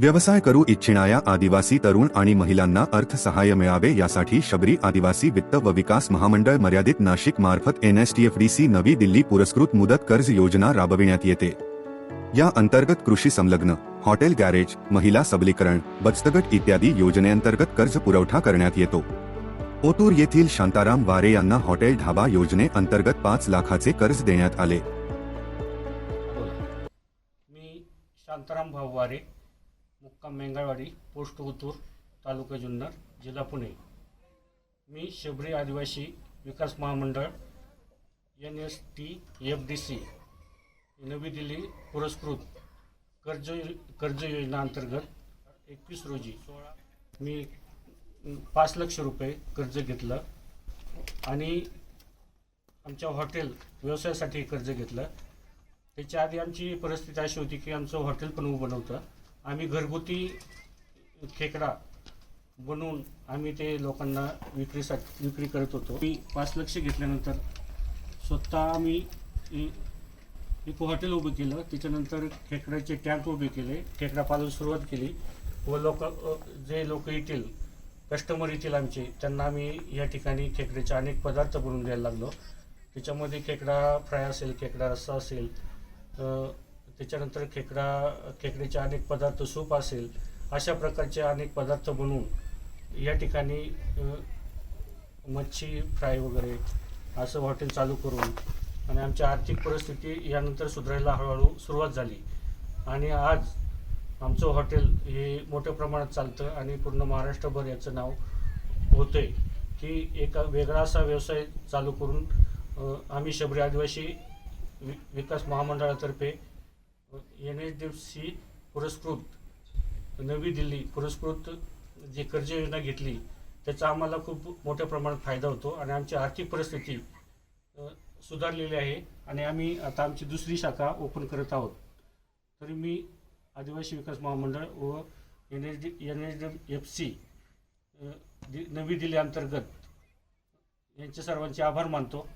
व्यवसाय करू इच्छिणाऱ्या आदिवासी तरुण आणि महिलांना अर्थसहाय्य मिळावे यासाठी शबरी आदिवासी वित्त व विकास महामंडळ मर्यादित नाशिक मार्फत एनएसटीएफडीसी नवी दिल्ली पुरस्कृत मुदत कर्ज योजना राबविण्यात येते. या अंतर्गत कृषी संलग्न हॉटेल गॅरेज महिला सबलीकरण बचतगट इत्यादी योजनेअंतर्गत कर्ज पुरवठा करण्यात येतो. ओतूर येथील शांताराम वारे यांना हॉटेल ढाबा योजनेअंतर्गत पाच लाखाचे कर्ज देण्यात आले. मी शांताराम भाऊवारे मुक्काम मेंगळवाडी पोस्ट उतूर तालुका जुन्नर जिल्हा पुणे. मी Shabari Adivasi Vikas Mahamandal N S T F D C नवी दिल्ली पुरस्कृत कर्ज कर्ज योजना अंतर्गत एकवीस रोजी सोळा मी पाच लक्ष रुपये कर्ज घेतलं आणि आमच्या हॉटेल व्यवसायासाठी कर्ज घेतलं. त्याच्या आधी आमची परिस्थिती अशी होती की आमचं हॉटेल पण उभं नव्हतं. आम्ही घरगुती खेकडा बनवून आम्ही ते लोकांना विक्रीसाठी विक्री करत होतो. मी पाच लक्ष घेतल्यानंतर स्वतः आम्ही एक हॉटेल उभं केलं. त्याच्यानंतर खेकड्याचे टँक उभे केले. खेकडा पालन सुरुवात केली व लोक जे लोक येतील कस्टमर येतील आमचे त्यांना आम्ही या ठिकाणी खेकड्याचे अनेक पदार्थ बनवून द्यायला लागलो. त्याच्यामध्ये खेकडा फ्राय असेल खेकडा रस्सा असेल त्याच्यानंतर खेकडा खेकड्याचे अनेक पदार्थ सूप असेल अशा प्रकारचे अनेक पदार्थ बनवून या ठिकाणी मच्छी फ्राय वगैरे असं हॉटेल चालू करून आणि आमची आर्थिक परिस्थिती यानंतर सुधारायला हळूहळू सुरुवात झाली. आणि आज आमचं हॉटेल हे मोठ्या प्रमाणात चालतं आणि पूर्ण महाराष्ट्रभर याचं नाव होतंय की एक वेगळा असा व्यवसाय चालू करून आम्ही शबरी आदिवासी वि विकास महामंडळातर्फे N H D F C पुरस्कृत नवी दिल्ली पुरस्कृत जी कर्ज योजना घेतली त्याचा आम्हाला खूप मोठ्या प्रमाणात फायदा होतो आणि आमची आर्थिक परिस्थिती सुधारलेली आहे आणि आम्ही आता आमची दुसरी शाखा ओपन करत आहोत. तरी मी आदिवासी विकास महामंडळ व N H D N H D F C नवी दिल्ली अंतर्गत यांचे सर्वांचे आभार मानतो.